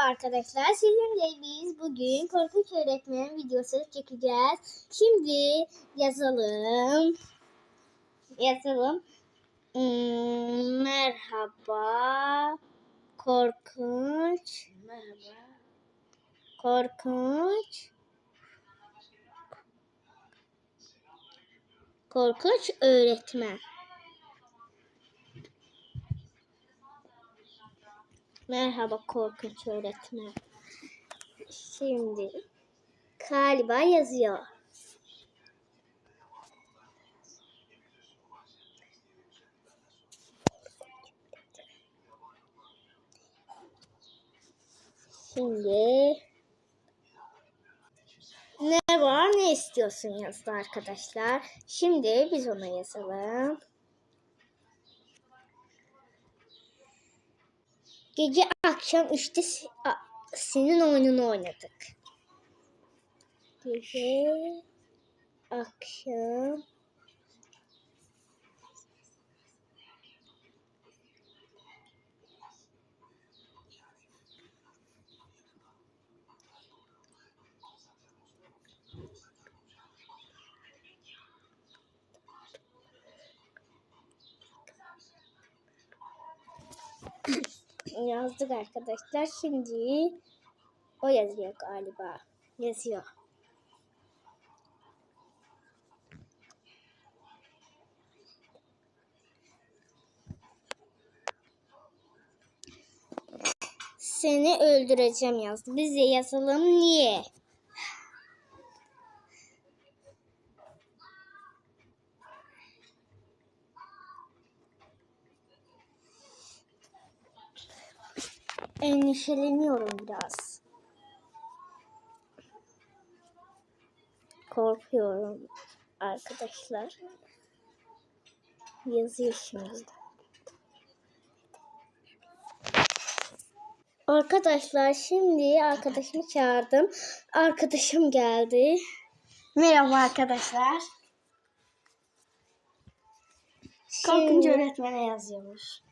arkadaşlar. Sizinle biz bugün korkunç öğretmen videosu çekeceğiz. Şimdi yazalım. Yazalım. Hmm, merhaba. Korkunç. Merhaba. Korkunç. Korkunç öğretmen. Merhaba korkunç öğretmen. Şimdi galiba yazıyor. Şimdi ne var ne istiyorsun yazdı arkadaşlar. Şimdi biz ona yazalım. Gece akşam a- senin oyununu oynadık. Gece akşam yazdık arkadaşlar. Şimdi o yazıyor galiba. Yazıyor. Seni öldüreceğim yazdı. Biz de yazalım niye? Endişeleniyorum biraz. Korkuyorum arkadaşlar. Yazıyor şimdi. Arkadaşlar şimdi arkadaşımı çağırdım. Arkadaşım geldi. Merhaba arkadaşlar. Korkunç öğretmene yazıyormuş.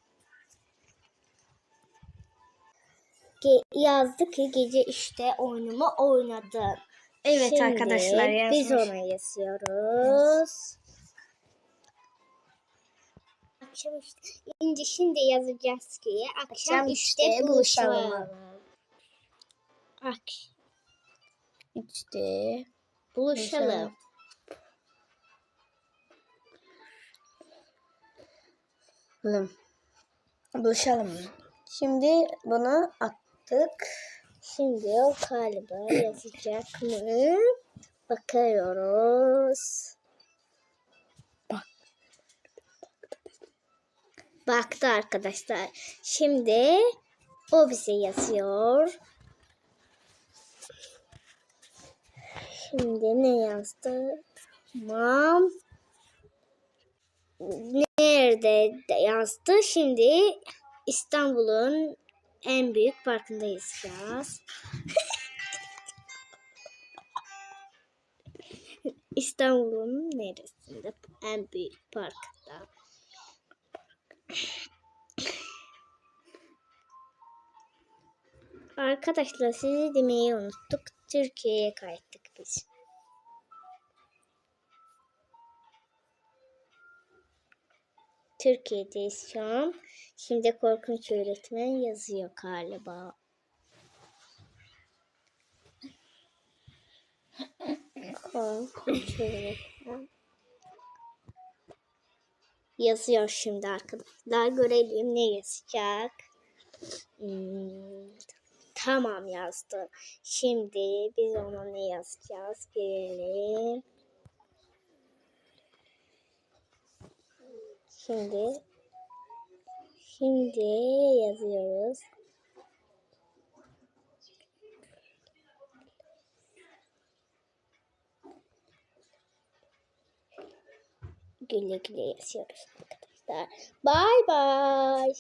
Yazdı ki gece işte oyunumu oynadım. Evet Şimdi arkadaşlar yazmış. Biz ona yazıyoruz. Akşam işte ince şimdi yazacağız ki akşam, Akşam işte, buluşalım. buluşalım. Ak İşte. buluşalım. Buluşalım. Buluşalım mı? Şimdi bunu attık. Şimdi o galiba yazacak mı? Bakıyoruz. Bak. Baktı arkadaşlar. Şimdi o bize yazıyor. Şimdi ne yazdı? Tamam. Nerede de yazdı? Şimdi İstanbul'un en büyük parkında yazacağız. İstanbul'un neresinde? En büyük parkta. Arkadaşlar sizi demeyi unuttuk. Türkiye'ye kayıttık biz. Türkiye'deyiz şu an. Şimdi korkunç öğretmen yazıyor galiba. Korkunç öğretmen. Yazıyor şimdi arkadaşlar. Görelim ne yazacak. Hmm, tamam yazdı. Şimdi biz ona ne yazacağız? Görelim. Şimdi şimdi yazıyoruz. Güle güle yazıyoruz arkadaşlar. Bye bye.